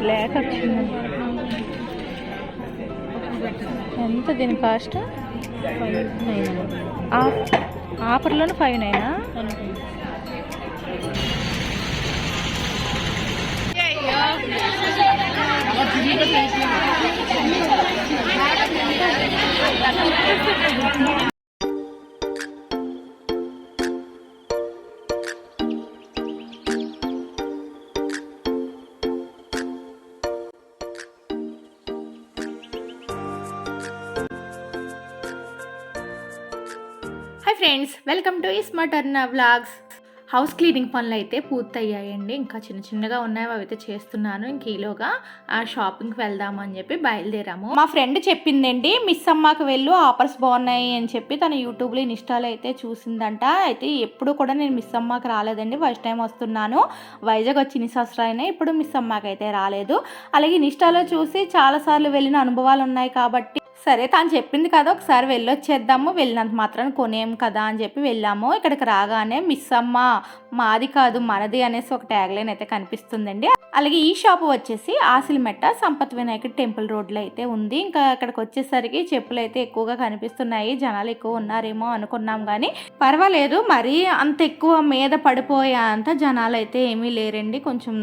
Black వచ్చింది. ఎంత దీని కాస్ట్ నైన్ ఆఫర్లోనే ఫైవ్ నైనా hi friends welcome to smart vlogs. House cleaning పనులు అయితే పూర్తయ్యాయండి. ఇంకా చిన్న చిన్నగా ఉన్నాయి అవి అయితే చేస్తున్నాను. ఇంక ఈలోగా ఆ షాపింగ్కి వెళ్దాము అని చెప్పి బయలుదేరాము. మా ఫ్రెండ్ చెప్పిందండి మిస్ అమ్మకి వెళ్ళు ఆఫర్స్ బాగున్నాయి అని చెప్పి తన యూట్యూబ్లో ఇన్స్టాలో అయితే చూసిందంట. అయితే ఎప్పుడు కూడా నేను మిస్ అమ్మకి రాలేదండి. ఫస్ట్ టైం వస్తున్నాను. వైజాగ్ వచ్చి ఇన్ని అయినా ఇప్పుడు మిస్ అమ్మకి అయితే రాలేదు. అలాగే ఇన్స్టాలో చూసి చాలాసార్లు వెళ్ళిన అనుభవాలు ఉన్నాయి కాబట్టి సరే తాను చెప్పింది కదా ఒకసారి వెళ్ళొచ్చేద్దాము వెళ్ళినంత మాత్రం కొనేం కదా అని చెప్పి వెళ్ళాము. ఇక్కడికి రాగానే మిస్ అమ్మ మాది కాదు మనది అనేసి ఒక ట్యాగ్ లైన్ అయితే కనిపిస్తుందండి. అలాగే ఈ షాప్ వచ్చేసి ఆసిల్మెట్ట సంపత్ వినాయక టెంపుల్ రోడ్లో అయితే ఉంది. ఇంకా అక్కడికి వచ్చేసరికి చెప్పులు అయితే ఎక్కువగా కనిపిస్తున్నాయి. జనాలు ఎక్కువ ఉన్నారేమో అనుకున్నాం కానీ పర్వాలేదు. మరీ అంత ఎక్కువ మీద పడిపోయే అంత జనాలు అయితే ఏమీ లేరండి. కొంచెం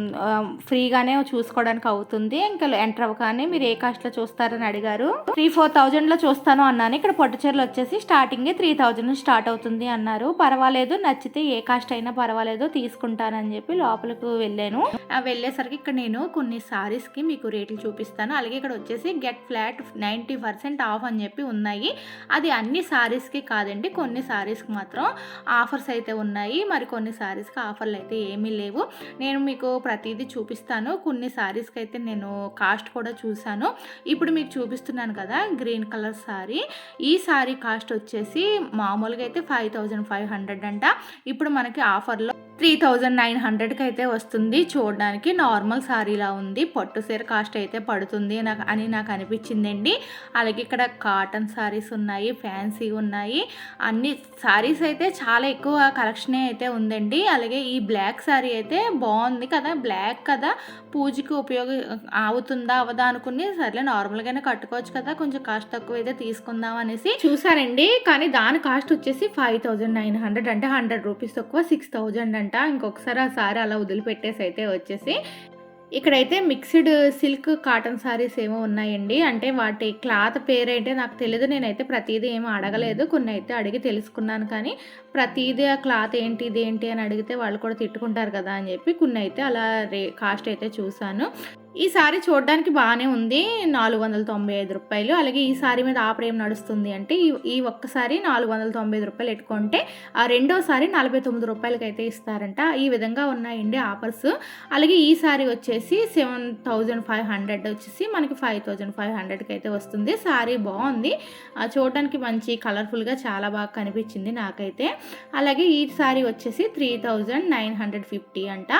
ఫ్రీగానే చూసుకోవడానికి అవుతుంది. ఇంకా ఎంటర్ అవ్వగానే మీరు ఏ కాస్ట్లో చూస్తారని అడిగారు. త్రీ ఫోర్ థౌజండ్లో చూస్తాను అన్నాను. ఇక్కడ పొట్టు చీరలు వచ్చేసి స్టార్టింగే త్రీ థౌజండ్ స్టార్ట్ అవుతుంది అన్నారు. పర్వాలేదు నచ్చితే ఏ కాస్ట్ అయినా పర్వాలేదు తీసుకుంటానని చెప్పి లోపలికి వెళ్ళాను. ఆ వెళ్ళేసరికి ఇక్కడ నేను కొన్ని సారీస్కి మీకు రేట్లు చూపిస్తాను. అలాగే ఇక్కడ వచ్చేసి get flat ninety percent off అని చెప్పి ఉన్నాయి. అది అన్ని సారీస్కి కాదండి కొన్ని సారీస్కి మాత్రం ఆఫర్స్ అయితే ఉన్నాయి. మరి కొన్ని సారీస్కి ఆఫర్లు అయితే ఏమీ లేవు. నేను మీకు ప్రతిదీ చూపిస్తాను. కొన్ని సారీస్కి అయితే నేను కాస్ట్ కూడా చూశాను. ఇప్పుడు మీకు చూపిస్తున్నాను కదా గ్రీన్ కలర్ శారీ ఈ శారీ కాస్ట్ వచ్చేసి మామూలుగా అయితే ఫైవ్ థౌజండ్ ఫైవ్ హండ్రెడ్ అంట. ఇప్పుడు మనకి ఆఫర్లో త్రీ థౌజండ్ నైన్ హండ్రెడ్కి అయితే వస్తుంది. చూడడానికి నార్మల్ సారీలా ఉంది. పట్టు సీర కాస్ట్ అయితే పడుతుంది నాకు అని నాకు అనిపించిందండి. అలాగే ఇక్కడ కాటన్ సారీస్ ఉన్నాయి ఫ్యాన్సీ ఉన్నాయి. అన్ని సారీస్ అయితే చాలా ఎక్కువ కలెక్షనే అయితే ఉందండి. అలాగే ఈ బ్లాక్ సారీ అయితే బాగుంది కదా బ్లాక్ కదా. పూజకి ఉపయోగ అవుతుందా అవదా అనుకుని సర్లే నార్మల్గానే కట్టుకోవచ్చు కదా కొంచెం కాస్ట్ తక్కువ అయితే తీసుకుందాం అనేసి చూసారండి. కానీ దాని కాస్ట్ వచ్చేసి ఫైవ్ థౌజండ్ నైన్ హండ్రెడ్ అంటే హండ్రెడ్ రూపీస్ తక్కువ సిక్స్ థౌజండ్ అంట ఇంకొకసారి ఆ సారీ అలా వదిలిపెట్టేసి అయితే వచ్చేసి ఇక్కడైతే మిక్స్డ్ సిల్క్ కాటన్ సారీస్ ఏమో ఉన్నాయండి. అంటే వాటి క్లాత్ పేరేంటే నాకు తెలియదు నేనైతే ప్రతిదీ ఏమో అడగలేదు. కొన్ని అయితే అడిగి తెలుసుకున్నాను కానీ ప్రతిదీ ఆ క్లాత్ ఏంటి ఇది ఏంటి అని అడిగితే వాళ్ళు కూడా తిట్టుకుంటారు కదా అని చెప్పి కొన్ని అయితే అలా రే కాస్ట్ అయితే చూశాను. ఈ సారీ చూడడానికి బాగానే ఉంది. నాలుగు వందల తొంభై ఐదు రూపాయలు. అలాగే ఈ సారీ మీద ఆఫర్ ఏం నడుస్తుంది అంటే ఈ ఈ ఒక్కసారి నాలుగు వందల తొంభై ఐదు రూపాయలు పెట్టుకుంటే ఆ రెండోసారి నలభై తొమ్మిది రూపాయలకి అయితే ఇస్తారంట. ఈ విధంగా ఉన్నాయండి ఆఫర్స్. అలాగే ఈ సారీ వచ్చేసి సెవెన్ థౌజండ్ ఫైవ్ హండ్రెడ్ వచ్చేసి మనకి ఫైవ్ థౌజండ్ ఫైవ్ హండ్రెడ్కి అయితే వస్తుంది. సారీ బాగుంది. ఆ చూడడానికి మంచి కలర్ఫుల్గా చాలా బాగా కనిపించింది నాకైతే. అలాగే ఈ సారీ వచ్చేసి three thousand nine hundred fifty అంట.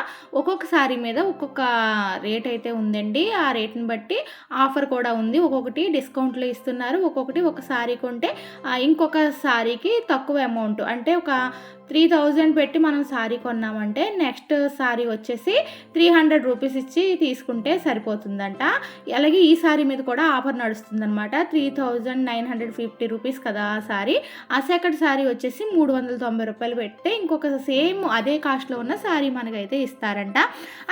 ఒక్కొక్క సారీ మీద ఒక్కొక్క రేట్ అయితే ఉందండి. ఆ రేట్ని బట్టి ఆఫర్ కూడా ఉంది. ఒక్కొక్కటి డిస్కౌంట్లో ఇస్తున్నారు. ఒక్కొక్కటి ఒక సారీ కొంటే ఇంకొక సారీకి తక్కువ అమౌంట్. అంటే ఒక త్రీ థౌజండ్ పెట్టి మనం సారీ కొన్నామంటే నెక్స్ట్ సారీ వచ్చేసి త్రీ హండ్రెడ్ రూపీస్ ఇచ్చి తీసుకుంటే సరిపోతుందంట. అలాగే ఈ సారీ మీద కూడా offer నడుస్తుందన్నమాట. Three thousand nine hundred fifty rupees కదా ఆ సారీ. ఆ సెకండ్ సారీ వచ్చేసి మూడు వందల తొంభై రూపాయలు పెడితే ఇంకొక సేమ్ అదే కాస్ట్లో ఉన్న సారీ మనకైతే ఇస్తారంట.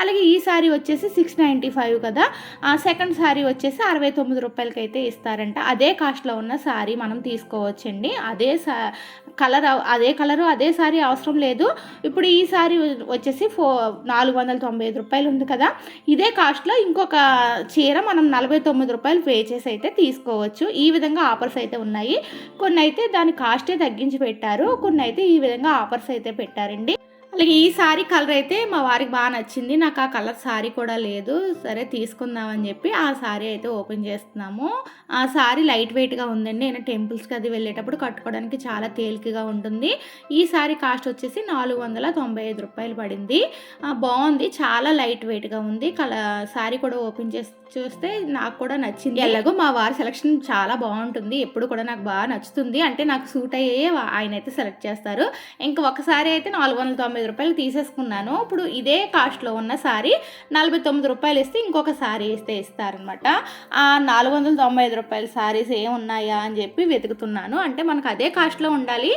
అలాగే ఈ సారీ వచ్చేసి సిక్స్ నైంటీ ఫైవ్ కదా ఆ సెకండ్ శారీ వచ్చేసి అరవై తొమ్మిది రూపాయలకి అయితే ఇస్తారంట. అదే కాస్ట్లో ఉన్న శారీ మనం తీసుకోవచ్చండి. అదే సా కలర్ అదే కలరు అదే శారీ అవసరం లేదు. ఇప్పుడు ఈ సారీ వచ్చేసి ఫో నాలుగు వందల తొంభై ఐదు రూపాయలు ఉంది కదా. ఇదే కాస్ట్లో ఇంకొక చీర మనం నలభై తొమ్మిది రూపాయలు పే చేసి అయితే తీసుకోవచ్చు. ఈ విధంగా ఆఫర్స్ అయితే ఉన్నాయి. కొన్ని అయితే దాని కాస్టే తగ్గించి పెట్టారు. కొన్ని అయితే ఈ విధంగా ఆఫర్స్ అయితే పెట్టారండి. అలాగే ఈ సారీ కలర్ అయితే మా వారికి బాగా నచ్చింది. నాకు ఆ కలర్ సారీ కూడా లేదు. సరే తీసుకుందామని చెప్పి ఆ సారీ అయితే ఓపెన్ చేస్తున్నాము. ఆ సారీ లైట్ వెయిట్గా ఉందండి. నేను టెంపుల్స్కి అది వెళ్ళేటప్పుడు కట్టుకోవడానికి చాలా తేలికగా ఉంటుంది. ఈ సారీ కాస్ట్ వచ్చేసి నాలుగు వందల తొంభై ఐదు రూపాయలు పడింది. బాగుంది. చాలా లైట్ వెయిట్గా ఉంది. కల సారీ కూడా ఓపెన్ చేసి చూస్తే నాకు కూడా నచ్చింది. ఎలాగో మా వారి సెలక్షన్ చాలా బాగుంటుంది. ఎప్పుడు కూడా నాకు బాగా నచ్చుతుంది. అంటే నాకు సూట్ అయ్యే ఆయన అయితే సెలెక్ట్ చేస్తారు. ఇంకా ఒకసారి అయితే నాలుగు వందల తొంభై రూపాయలు తీసేసుకున్నాను. ఇప్పుడు ఇదే కాస్ట్లో ఉన్న సారీ నలభై తొమ్మిది రూపాయలు ఇస్తే ఇంకొక సారీ ఇస్తే ఇస్తారనమాట ఆ నాలుగు వందల తొంభై ఐదు రూపాయల సారీస్ ఏం ఉన్నాయా అని చెప్పి వెతుకుతున్నాను. అంటే మనకు అదే కాస్ట్లో ఉండాలి.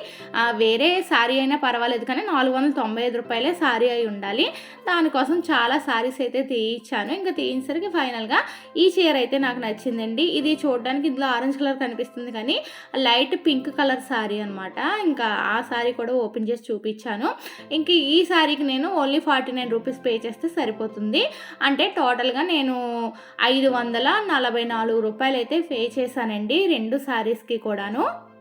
వేరే సారీ అయినా పర్వాలేదు కానీ నాలుగు వందల తొంభై ఐదు రూపాయలే సారీ అయి ఉండాలి. దానికోసం చాలా సారీస్ అయితే తీయించాను ఇంకా తీయించరికి ఫైనల్గా ఈ చీర అయితే నాకు నచ్చిందండి. ఇది చూడడానికి ఇందులో ఆరెంజ్ కలర్ కనిపిస్తుంది కానీ లైట్ పింక్ కలర్ సారీ అనమాట ఇంకా ఆ సారీ కూడా ఓపెన్ చేసి చూపించాను ఇంక ఈ సారీకి నేను only forty nine rupees pay చేస్తే సరిపోతుంది. అంటే టోటల్గా నేను ఐదు వందల నలభై నాలుగు రూపాయలు అయితే పే చేశానండి రెండు సారీస్కి కూడాను.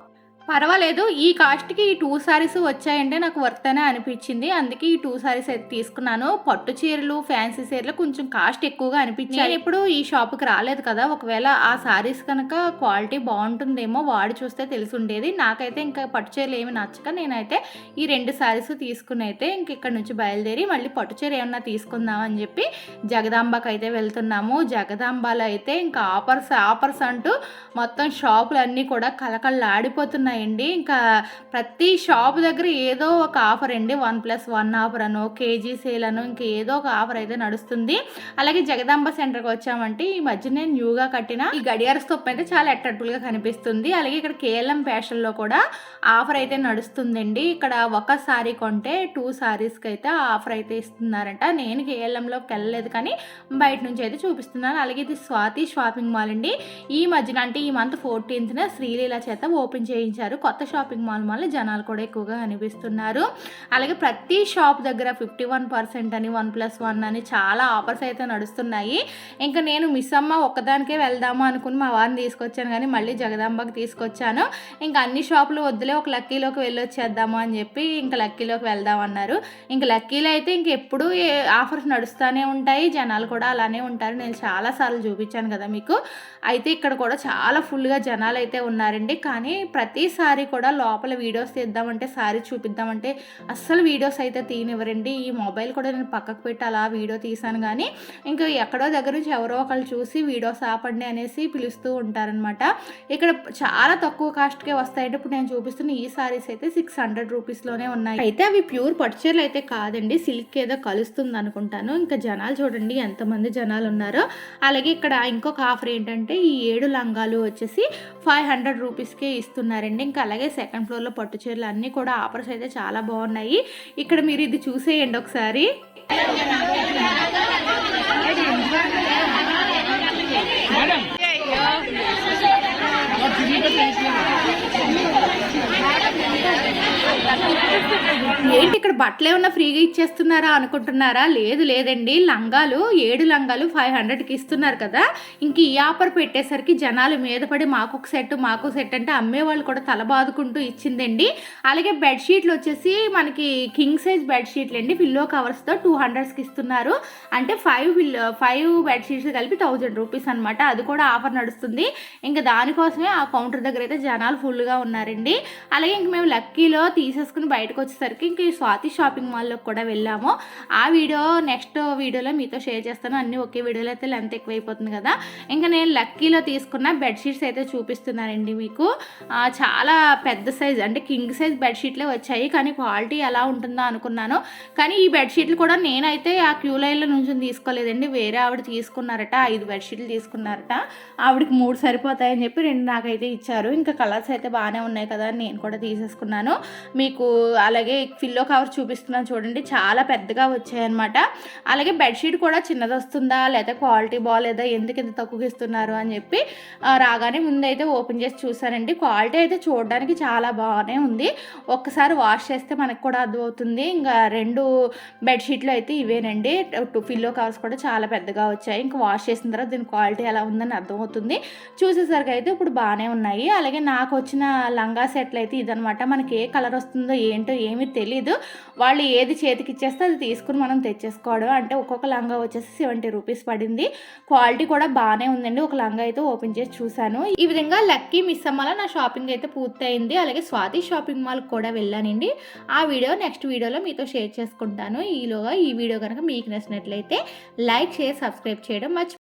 పర్వాలేదు ఈ కాస్ట్కి ఈ టూ సారీస్ వచ్చాయంటే నాకు వర్త్ అనే అనిపించింది. అందుకే ఈ టూ సారీస్ అయితే తీసుకున్నాను. పట్టు చీరలు ఫ్యాన్సీ చీరలు కొంచెం కాస్ట్ ఎక్కువగా అనిపించాయి. నేను ఇప్పుడు ఈ షాప్కి రాలేదు కదా. ఒకవేళ ఆ సారీస్ కనుక క్వాలిటీ బాగుంటుందేమో వాడి చూస్తే తెలిసి ఉండేది. నాకైతే ఇంకా పట్టు చీరలు ఏమి నచ్చక నేనైతే ఈ రెండు సారీస్ తీసుకుని అయితే ఇంక ఇక్కడ నుంచి బయలుదేరి మళ్ళీ పట్టు చీర ఏమన్నా తీసుకుందాం అని చెప్పి జగదాంబకి అయితే వెళ్తున్నాము. జగదాంబలో అయితే ఇంకా ఆఫర్స్ ఆఫర్స్ అంటూ మొత్తం షాపులన్నీ కూడా ఉన్నాయండి. ఇంకా ప్రతి షాప్ దగ్గర ఏదో ఒక ఆఫర్ అండి. వన్ ప్లస్ వన్ ఆఫర్ అను కేజీ సేల్ అను ఇంకా ఏదో ఒక ఆఫర్ అయితే నడుస్తుంది. అలాగే జగదాంబ సెంటర్కి వచ్చామంటే ఈ మధ్య నేను న్యూగా కట్టిన ఈ గడియార స్టోప్ అయితే చాలా అట్రాక్టివ్గా కనిపిస్తుంది. అలాగే ఇక్కడ కేఎల్ఎం ఫ్యాషన్లో కూడా ఆఫర్ అయితే నడుస్తుందండి. ఇక్కడ ఒక సారీ కొంటే టూ సారీస్కి అయితే ఆఫర్ అయితే ఇస్తున్నారంట. నేను కేఎల్ఎంలోకి వెళ్ళలేదు కానీ బయట నుంచి అయితే చూపిస్తున్నాను. అలాగే ఇది స్వాతి షాపింగ్ మాల్ అండి. ఈ మధ్యన అంటే ఈ మంత్ ఫోర్టీన్త్న శ్రీలీల చేత ఓపెన్ చేయించారు. కొత్త షాపింగ్ మాల్ వల్ల జనాలు కూడా ఎక్కువగా కనిపిస్తున్నారు అలాగే ప్రతి షాప్ దగ్గర ఫిఫ్టీ వన్ పర్సెంట్ అని వన్ ప్లస్ వన్ అని చాలా ఆఫర్స్ అయితే నడుస్తున్నాయి. ఇంకా నేను మిస్ అమ్మ ఒక్కదానికే వెళ్దామా అనుకుని మా వారిని తీసుకొచ్చాను కానీ మళ్ళీ జగదాంబకి తీసుకొచ్చాను. ఇంకా అన్ని షాపులు వద్దులే ఒక లక్కీలోకి వెళ్ళొచ్చేద్దాము అని చెప్పి ఇంకా లక్కీలోకి వెళ్దాం అన్నారు. ఇంకా లక్కీలో అయితే ఇంక ఎప్పుడు ఆఫర్స్ నడుస్తూనే ఉంటాయి. జనాలు కూడా అలానే ఉంటారు. నేను చాలాసార్లు చూపించాను కదా మీకు. అయితే ఇక్కడ కూడా చాలా ఫుల్గా జనాలు అయితే ఉన్నారండి. కానీ ప్రతి ప్రతిసారి కూడా లోపల వీడియోస్ తీద్దామంటే సారీ చూపిద్దామంటే అస్సలు వీడియోస్ అయితే తీనివ్వరండి. ఈ మొబైల్ కూడా నేను పక్కకు పెట్టి అలా వీడియో తీశాను కానీ ఇంకా ఎక్కడో దగ్గర నుంచి ఎవరో ఒకళ్ళు చూసి వీడియోస్ ఆపండి అనేసి పిలుస్తూ ఉంటారనమాట ఇక్కడ చాలా తక్కువ కాస్ట్కే వస్తాయంటే ఇప్పుడు నేను చూపిస్తున్న ఈ సారీస్ అయితే సిక్స్ హండ్రెడ్ రూపీస్లోనే ఉన్నాయి. అయితే అవి ప్యూర్ పట్టుచీరలు అయితే కాదండి. సిల్క్ ఏదో కలుస్తుంది అనుకుంటాను. ఇంకా జనాలు చూడండి ఎంతమంది జనాలు ఉన్నారో. అలాగే ఇక్కడ ఇంకొక ఆఫర్ ఏంటంటే ఈ ఏడు లంగాలు వచ్చేసి ఫైవ్ హండ్రెడ్ రూపీస్కే ఇస్తున్నారండి. ఇంకా అలాగే సెకండ్ ఫ్లోర్లో పట్టు చీరలు అన్నీ కూడా ఆఫర్స్ అయితే చాలా బాగున్నాయి. ఇక్కడ మీరు ఇది చూసేయండి ఒకసారి. ఏంటి ఇక్కడ బట్టలు ఏమన్నా ఫ్రీగా ఇచ్చేస్తున్నారా అనుకుంటున్నారా? లేదు లేదండి. లంగాలు ఏడు లంగాలు ఫైవ్ హండ్రెడ్కి ఇస్తున్నారు కదా. ఇంక ఈ ఆఫర్ పెట్టేసరికి జనాలు మీద పడి మాకు ఒక సెట్ మాకు సెట్ అంటే అమ్మేవాళ్ళు కూడా తల బాదుకుంటూ ఇచ్చిందండి. అలాగే బెడ్షీట్లు వచ్చేసి మనకి కింగ్ సైజ్ బెడ్షీట్లు అండి. పిల్లో కవర్స్తో టూ హండ్రెడ్స్కి ఇస్తున్నారు. అంటే ఫైవ్ పిల్లో ఫైవ్ బెడ్షీట్స్ కలిపి థౌజండ్ రూపీస్ అనమాట అది కూడా ఆఫర్ నడుస్తుంది. ఇంకా దానికోసమే ఆ కౌంటర్ దగ్గర అయితే జనాలు ఫుల్గా ఉన్నారండి. అలాగే ఇంక మేము లక్కీలో తీసేసుకుని బయటకు వచ్చేసరికి ఇంక ఈ స్వాతి షాపింగ్ మాల్లో కూడా వెళ్ళాము. ఆ వీడియో నెక్స్ట్ వీడియోలో మీతో షేర్ చేస్తాను. అన్నీ ఒకే వీడియోలో అయితే లెంత్ ఎక్కువైపోతుంది కదా. ఇంకా నేను లక్కీలో తీసుకున్న బెడ్షీట్స్ అయితే చూపిస్తున్నానండి మీకు. చాలా పెద్ద సైజ్ అంటే కింగ్ సైజ్ బెడ్షీట్లే వచ్చాయి. కానీ క్వాలిటీ ఎలా ఉంటుందో అనుకున్నాను. కానీ ఈ బెడ్షీట్లు కూడా నేనైతే ఆ క్యూ లైన్లో నుంచి తీసుకోలేదండి. వేరే ఆవిడ తీసుకున్నారట ఐదు బెడ్షీట్లు తీసుకున్నారట. ఆవిడకి మూడు సరిపోతాయని చెప్పి రెండు నాకైతే ఇచ్చారు. ఇంకా కలర్స్ అయితే బాగానే ఉన్నాయి కదా నేను కూడా తీసేసుకున్నాను. మీకు అలాగే ఫిల్లో కవర్ చూపిస్తున్నాను చూడండి. చాలా పెద్దగా వచ్చాయన్నమాట. అలాగే బెడ్షీట్ కూడా చిన్నది వస్తుందా లేదా క్వాలిటీ బాగాలేదా ఎందుకు ఇంత తక్కువగా ఇస్తున్నారు? అని చెప్పి రాగానే ముందు అయితే ఓపెన్ చేసి చూసానండి క్వాలిటీ అయితే చూడడానికి చాలా బాగానే ఉంది. ఒక్కసారి వాష్ చేస్తే మనకు కూడా అర్థమవుతుంది. ఇంకా రెండు బెడ్షీట్లు అయితే ఇవేనండి. టూ పిల్లో కవర్స్ కూడా చాలా పెద్దగా వచ్చాయి. ఇంకా వాష్ చేసిన తర్వాత దీని క్వాలిటీ ఎలా ఉందని అర్థమవుతుంది. చూసేసరికి అయితే ఇప్పుడు బాగానే ఉన్నాయి. అలాగే నాకు వచ్చిన లంగా సెట్లు అయితే ఇదనమాట మనకి ఏ కలర్ వస్తుందో ఏంటో ఏమీ తెలియదు వాళ్ళు ఏది చేతికి ఇచ్చేస్తే అది తీసుకుని మనం తెచ్చేసుకోవడం. అంటే ఒక్కొక్క లంగా వచ్చేసి సెవెంటీ రూపీస్ పడింది. క్వాలిటీ కూడా బాగానే ఉందండి. ఒక లంగా అయితే ఓపెన్ చేసి చూశాను. ఈ విధంగా లక్కీ మిస్ అమ్మల నా షాపింగ్ అయితే పూర్తయింది. అలాగే స్వాతి షాపింగ్ మాల్కి కూడా వెళ్ళానండి. ఆ వీడియో నెక్స్ట్ వీడియోలో మీతో షేర్ చేసుకుంటాను. ఈలోగా ఈ వీడియో కనుక మీకు నచ్చినట్లయితే లైక్ షేర్ సబ్స్క్రైబ్ చేయడం మర్చి